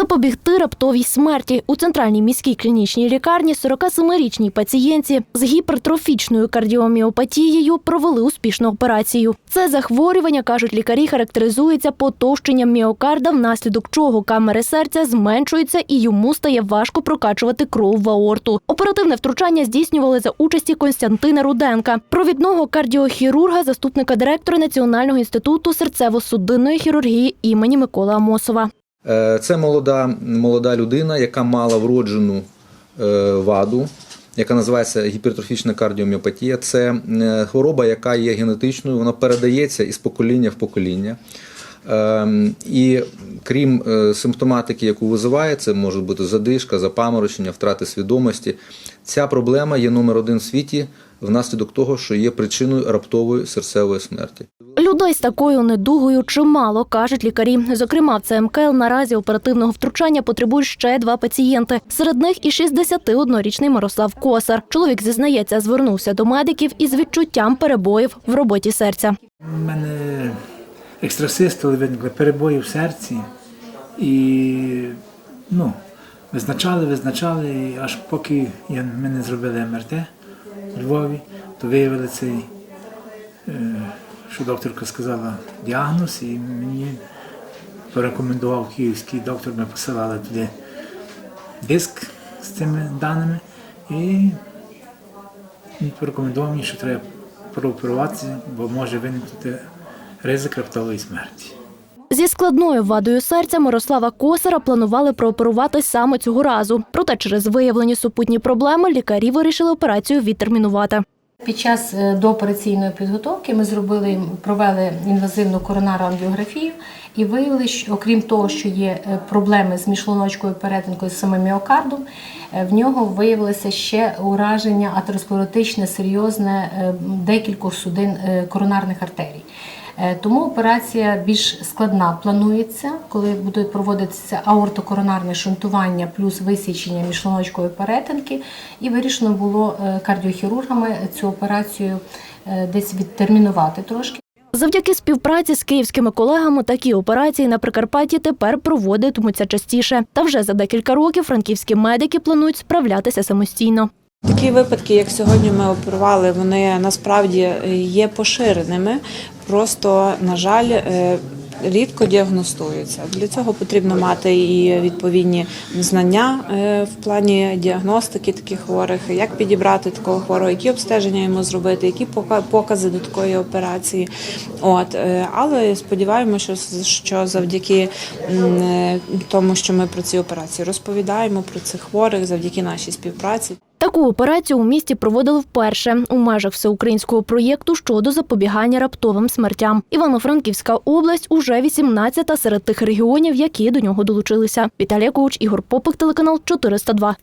Запобігти раптовій смерті у центральній міській клінічній лікарні 47-річній пацієнтці з гіпертрофічною кардіоміопатією провели успішну операцію. Це захворювання, кажуть лікарі, характеризується потовщенням міокарда, внаслідок чого камери серця зменшуються і йому стає важко прокачувати кров в аорту. Оперативне втручання здійснювали за участі Константина Руденка, провідного кардіохірурга, заступника директора Національного інституту серцево-судинної хірургії імені Миколи Амосова. Е, Це молода, молода людина, яка мала вроджену е, ваду, яка називається гіпертрофічна кардіоміопатія. Це е, хвороба, яка є генетичною, вона передається із покоління в покоління. Ем, І крім симптоматики, яку визиває, це може бути задишка, запаморочення, втрати свідомості. Ця проблема є номер один в світі внаслідок того, що є причиною раптової серцевої смерті. Людей з такою недугою чимало, кажуть лікарі. Зокрема, в ЦМКЛ наразі оперативного втручання потребують ще два пацієнти. Серед них і 61-річний Мирослав Косар. Чоловік зізнається, звернувся до медиків із відчуттям перебоїв в роботі серця. У мене екстрасистоли виникли, перебої в серці. І ну, визначали, визначали, аж поки ми не зробили МРТ у Львові, то виявили цей, е, що докторка сказала, діагноз, і мені порекомендував київський доктор, ми посилали туди диск з цими даними. І порекомендував мені, що треба прооперуватися, бо може виникнути ризик раптової смерті. Зі складною вадою серця Мирослава Косара планували прооперувати саме цього разу. Проте через виявлені супутні проблеми лікарі вирішили операцію відтермінувати. Під час е, доопераційної підготовки ми зробили, провели інвазивну коронару ангіографію і виявили, що окрім того, що є е, проблеми з мішлоночкою перетинкою з самим міокардом, е, в нього виявилося ще ураження атеросклеротичне, серйозне декількох судин коронарних артерій. Е, Тому операція більш складна планується, коли буде проводитися аортокоронарне шунтування плюс висічення міжшлуночкової перетинки. І вирішено було е, кардіохірургами цю операцію е, десь відтермінувати трошки. Завдяки співпраці з київськими колегами такі операції на Прикарпатті тепер проводитимуться частіше. Та вже за декілька років франківські медики планують справлятися самостійно. Такі випадки, як сьогодні ми оперували, вони насправді є поширеними. Просто, на жаль, е, рідко діагностуються. Для цього потрібно мати і відповідні знання е, в плані діагностики таких хворих, як підібрати такого хворого, які обстеження йому зробити, які покази до такої операції. От е, але сподіваємося, що, що завдяки е, тому, що ми про ці операції розповідаємо про цих хворих, завдяки нашій співпраці. Таку операцію у місті проводили вперше у межах всеукраїнського проєкту щодо запобігання раптовим смертям. Івано-Франківська область уже 18-та серед тих регіонів, які до нього долучилися. Віталія Коуч, Ігор Попик, телеканал 402.